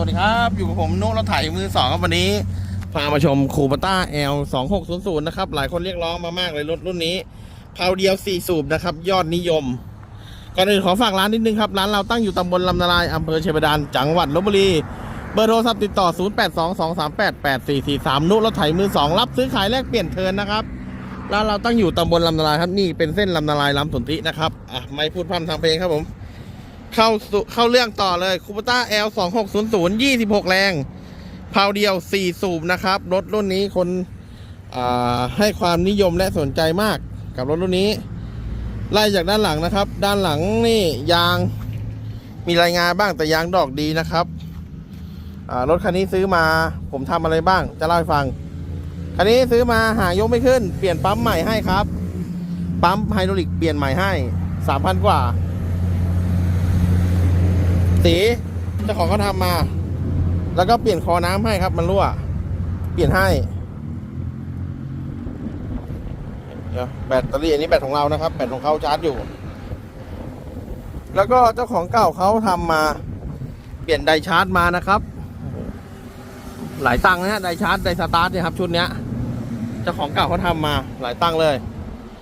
วัสดีครับ อยู่กับผมนุ๊กรถไถมือสองครับวันนี้ พามาชมคูปต้า L 2 6 0 0นะครับ หลายคนเรียกร้องมามากเลยรถรุ่นนี้เพาเดียว4สูบนะครับ ยอดนิยม ก่อนอื่นขอฝากร้านนิดนึงครับ ร้านเราตั้งอยู่ตำบลลำนาลายอำเภอเชียงบาดาลจังหวัดลบบุรี เบอร์โทรศัพท์ติดต่อ 0822388443นุรถไถมือ2รับซื้อขายแลกเปลี่ยนเทินนะครับร้านเราตั้งอยู่ตำบลลำนาลายครับนี่เป็นเส้นลำนาลายลำสนธินะครับอะไม่พูดพร่ำทางเพลงครับผม เข้าเข้าเรื่องต่อเลยคูปต้า L 2 6 0 0 26 แรงเพาเดียว 4 สูบนะครับ รถรุ่นนี้คนให้ความนิยมและสนใจมากกับรถรุ่นนี้ ไล่จากด้านหลังนะครับ ด้านหลังนี่ยางมีรายงานบ้างแต่ยางดอกดีนะครับรถคันนี้ซื้อมาผมทำอะไรบ้าง จะเล่าให้ฟัง คันนี้ซื้อมาหายกไม่ขึ้น เปลี่ยนปั๊มใหม่ให้ครับ ปั๊มไฮดรอลิกเปลี่ยนใหม่ให้ 3,000 กว่า สีเจ้าของเขาทำมา แล้วก็เปลี่ยนคอน้ำให้ครับ มันรั่ว เปลี่ยนให้เดี๋ยวแบตเตอรี่อันนี้แบตของเรานะครับ แบตของเขาชาร์จอยู่ แล้วก็เจ้าของเก่าเขาทำมา เปลี่ยนไดชาร์จมานะครับ หลายตังค์นะฮะไดชาร์จไดสตาร์ทเนี่ยครับชุดเนี้ยเจ้าของเก่าเขาทำมาหลายตังค์เลย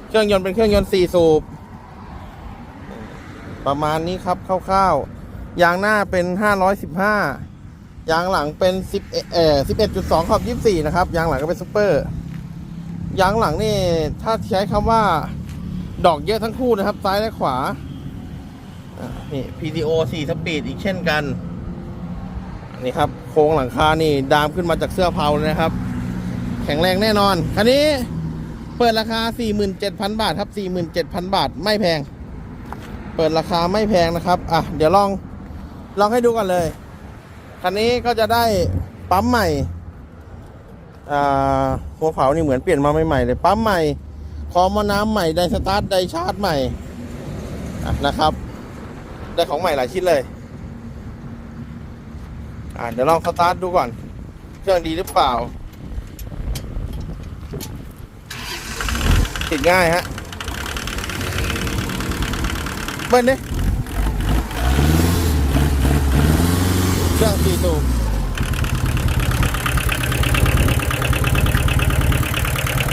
เครื่องยนต์เป็นเครื่องยนต์สี่สูบ ประมาณนี้ครับคร่าวๆ ยางหน้าเป็น 515 ยางหลังเป็น10เอ่อ11.2 ขอบ 24 นะครับ ยางหลังก็เป็นซุปเปอร์ ยางหลังนี่ ถ้าใช้คำว่า ดอกเยอะทั้งคู่นะครับ ซ้ายและขวา นี่ PTO 4สปีดอีกเช่นกัน นี่ครับ โครงหลังคานี่ ดามขึ้นมาจากเสื้อเผาเลยนะครับ แข็งแรงแน่นอน คันนี้เปิดราคา 47,000 บาทครับ 47,000 บาท ไม่แพง เปิดราคาไม่แพงนะครับ อะ เดี๋ยวลอง ลองให้ดูกันเลย คันนี้ก็จะได้ปั๊มใหม่อ่าหัวเผานี่เหมือนเปลี่ยนมาใหม่ๆเลย ปั๊มใหม่ คอมอน้ำใหม่ ไดสตาร์ท ไดชาร์จใหม่นะครับ ได้ของใหม่หลายชิ้นเลย อะเดี๋ยวลองสตาร์ทดูก่อน เครื่องดีหรือเปล่า ติดง่ายฮะ เบิ้ลเครื่ องสี่สูบ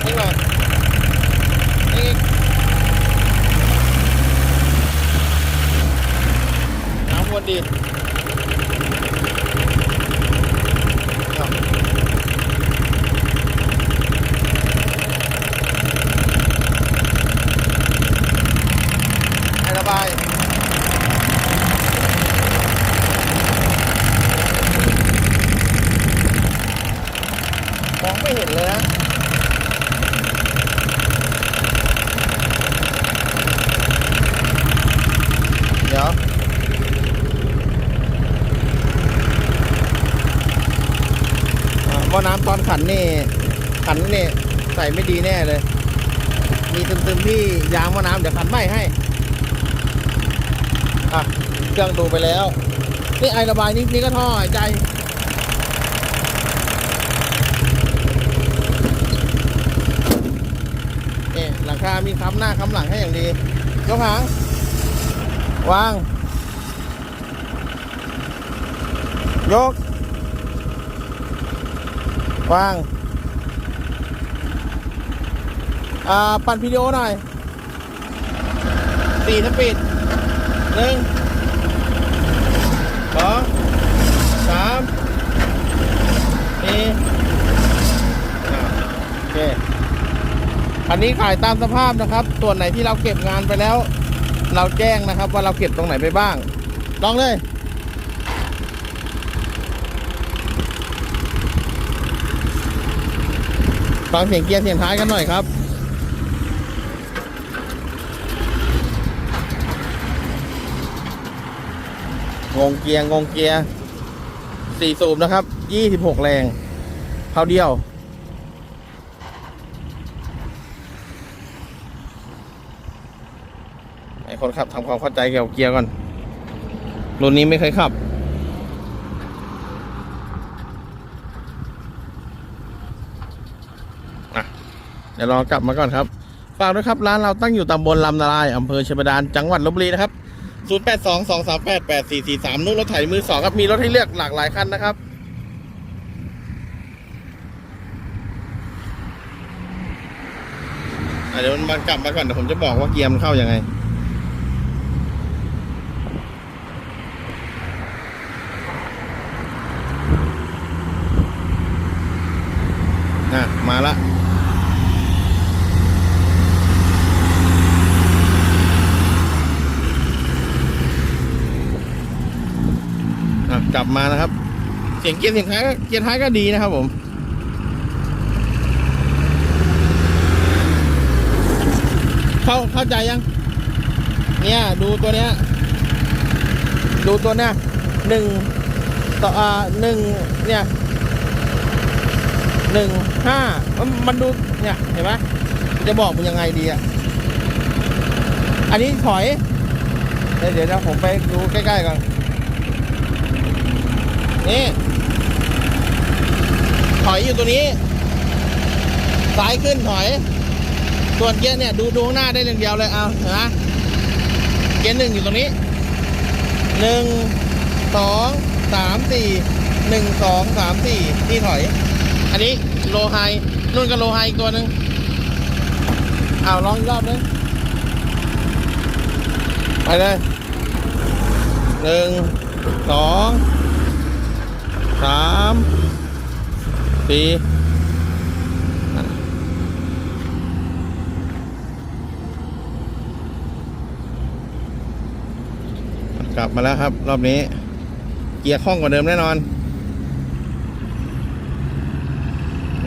นี่หน่อยนี่อีกน้ำวนดีเอาให้ระบาย มองไม่เห็ นเลยนะเดี๋ยวอ่าหม้อน้ำตอนขันนี่ ขันนี่ ใส่ไม่ดีแน่เลย มีซึมๆที่ยางหม้อน้ำเดี๋ยวขันไหม้ให้อะเครื่องดูไปแล้ว นี่ไอระบายนี่นี่ก็ท่อหายใจ นี่หลัง คามีค้ำหน้าค้ำหลังให้อย่างดียกหางวาง ยก วาง อ่า ปั่นวิดีโอหน่อยสี่สปีดหนึ่งสองสามสี่อ่าโอเค อันนี้ขายตามสภาพนะครับ ส่วนไหนที่เราเก็บงานไปแล้ว เราแจ้งนะครับ ว่าเราเก็บตรงไหนไปบ้าง ลองเลย ฟังเสียงเกียร์เสียงท้ายกันหน่อยครับ งงเกียร์งงเกียร์สี่สูบนะครับยี่สิบหกแรงเท่าเดียว ไอคนขับทำความเข้าใจเกี่ยวกับเกียร์ก่อนรุ่นนี้ไม่เคยขับ เดี๋ยวรอกลับมาก่อนครับฝากด้วยครับ ร้านเราตั้งอยู่ตำบลลำนาลายอำเภอเชียงบาดาลจังหวัดลบบุรีนะครับศูนย์แปดสองสองสามแปดแปดสี่สี่สามนู่นรถไถมือสองครับ มีรถให้เลือกหลากหลายคันนะครับเดี๋ยวมันกลับมาก่อนเดี๋ยวผมจะบอกว่าเกียร์มันเข้ายังไง มาละกลับมานะครับ เสียงเกียร์เสียงท้ายเกียร์ท้ายก็ดีนะครับผมเข้าเข้าใจยัง เนี่ย ดูตัวเนี้ย ดูตัวเนี้ยหนึ่งต่ออ่าหนึ่งเนี่ย หนึ่งห้ามันมันดูเนี่ยเห็นไหมจะบอกมันยังไงดีอะ อันนี้ถอยเดี๋ยวเดี๋ยวนะผมไปดูใกล้ๆก่อน นี่ ถอยอยู่ตัวนี้ ซ้ายขึ้นถอย ส่วนเกียร์เนี่ย ดูดูข้างหน้าได้อย่างเดียวเลยเอาเห็นไหมเกียร์หนึ่งอยู่ตรงนี้หนึ่งสองสามสี่หนึ่งสองสามสี่ที่ถอย อันนี้โลไฮนุ่นก็โลไฮอีกตัวหนึ่งเอาวลองอีกรอบนึงไปเลยหนึ่งสองสามสี่กลับมาแล้วครับ รอบนี้ เกียร์คล่องกว่าเดิมแน่นอน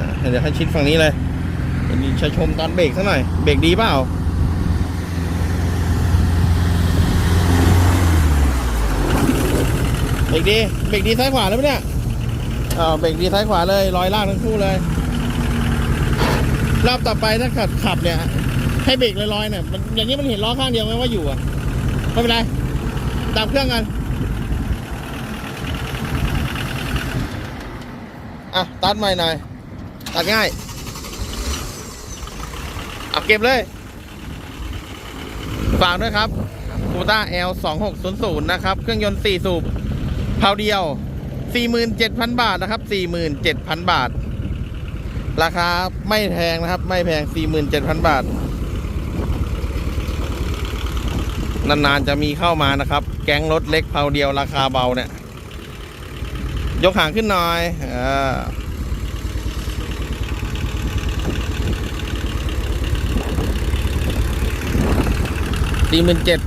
อะ เดี๋ยวให้ชิดฝั่งนี้เลยเดี๋ยวจะชมตอนเบรกซะหน่อย เบรกดีเปล่าเบรกดี เบรกดีซ้ายขวาแล้วปะเนี่ยอ่าวเบรกดีซ้ายขวาเลยลอยล่างทั้งคู่เลย รอบต่อไปถ้าขับขับเนี่ย ให้เบรกลอยๆเนี่ยมันอย่างนี้มันเห็นล้อข้างเดียวไหมว่าอยู่อะไม่เป็นไรดับเครื่องกันอะตัดใหม่หน่อย ตัดง่ายเอาเก็บเลย ฝากด้วยครับคูต้า L 2 6 0 0นะครับ เครื่องยนต์ 4 สูบเผาเดียว 47,000 บาทนะครับ 47,000 บาท ราคาไม่แพงนะครับ ไม่แพง 47,000 บาท นานๆจะมีเข้ามานะครับ แก๊งรถเล็กเผาเดียวราคาเบาเนี่ย ยกหางขึ้นหน่อยอ่า สี่หมื่นเจ็ด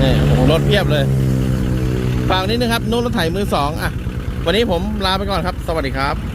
นี่โอ้โหรถเพียบเลยฝากนิดนึงครับนู้นรถไถมือสองอะ วันนี้ผมลาไปก่อนครับ สวัสดีครับ